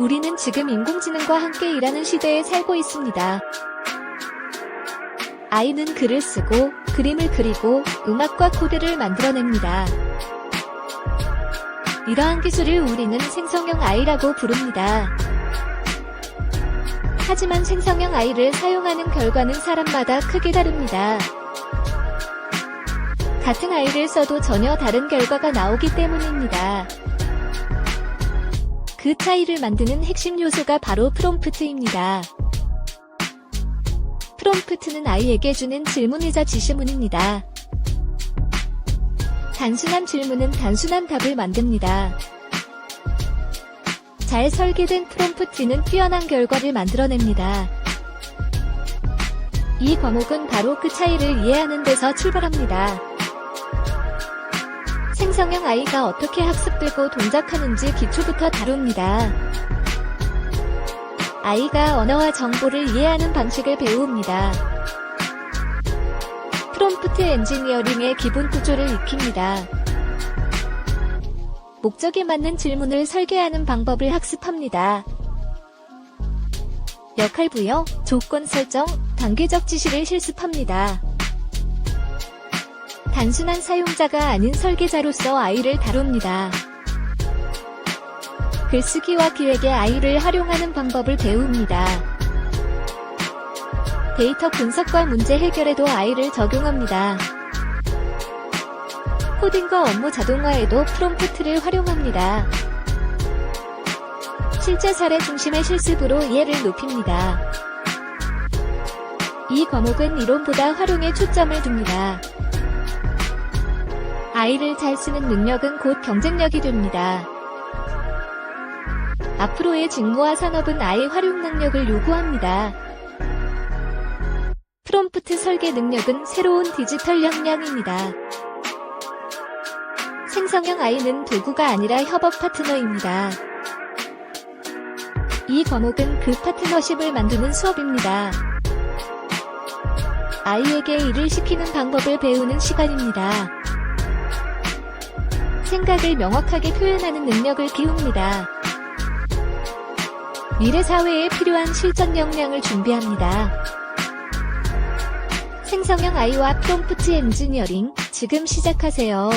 우리는 지금 인공지능과 함께 일하는 시대에 살고 있습니다. 아이는 글을 쓰고, 그림을 그리고, 음악과 코드를 만들어냅니다. 이러한 기술을 우리는 생성형 아이라고 부릅니다. 하지만 생성형 아이를 사용하는 결과는 사람마다 크게 다릅니다. 같은 아이를 써도 전혀 다른 결과가 나오기 때문입니다. 그 차이를 만드는 핵심 요소가 바로 프롬프트입니다. 프롬프트는 아이에게 주는 질문이자 지시문입니다. 단순한 질문은 단순한 답을 만듭니다. 잘 설계된 프롬프트는 뛰어난 결과를 만들어냅니다. 이 과목은 바로 그 차이를 이해하는 데서 출발합니다. 생성형 아이가 어떻게 학습되고 동작하는지 기초부터 다룹니다. 아이가 언어와 정보를 이해하는 방식을 배웁니다. 프롬프트 엔지니어링의 기본 구조를 익힙니다. 목적에 맞는 질문을 설계하는 방법을 학습합니다. 역할 부여, 조건 설정, 단계적 지시를 실습합니다. 단순한 사용자가 아닌 설계자로서 아이를 다룹니다. 글쓰기와 기획에 아이를 활용하는 방법을 배웁니다. 데이터 분석과 문제 해결에도 아이를 적용합니다. 코딩과 업무 자동화에도 프롬프트를 활용합니다. 실제 사례 중심의 실습으로 이해를 높입니다. 이 과목은 이론보다 활용에 초점을 둡니다. 아이를 잘 쓰는 능력은 곧 경쟁력이 됩니다. 앞으로의 직무와 산업은 아이 활용 능력을 요구합니다. 프롬프트 설계 능력은 새로운 디지털 역량입니다. 생성형 아이는 도구가 아니라 협업 파트너입니다. 이 과목은 그 파트너십을 만드는 수업입니다. 아이에게 일을 시키는 방법을 배우는 시간입니다. 생각을 명확하게 표현하는 능력을 키웁니다. 미래 사회에 필요한 실전 역량을 준비합니다. 생성형 아이와 프롬프트 엔지니어링 지금 시작하세요.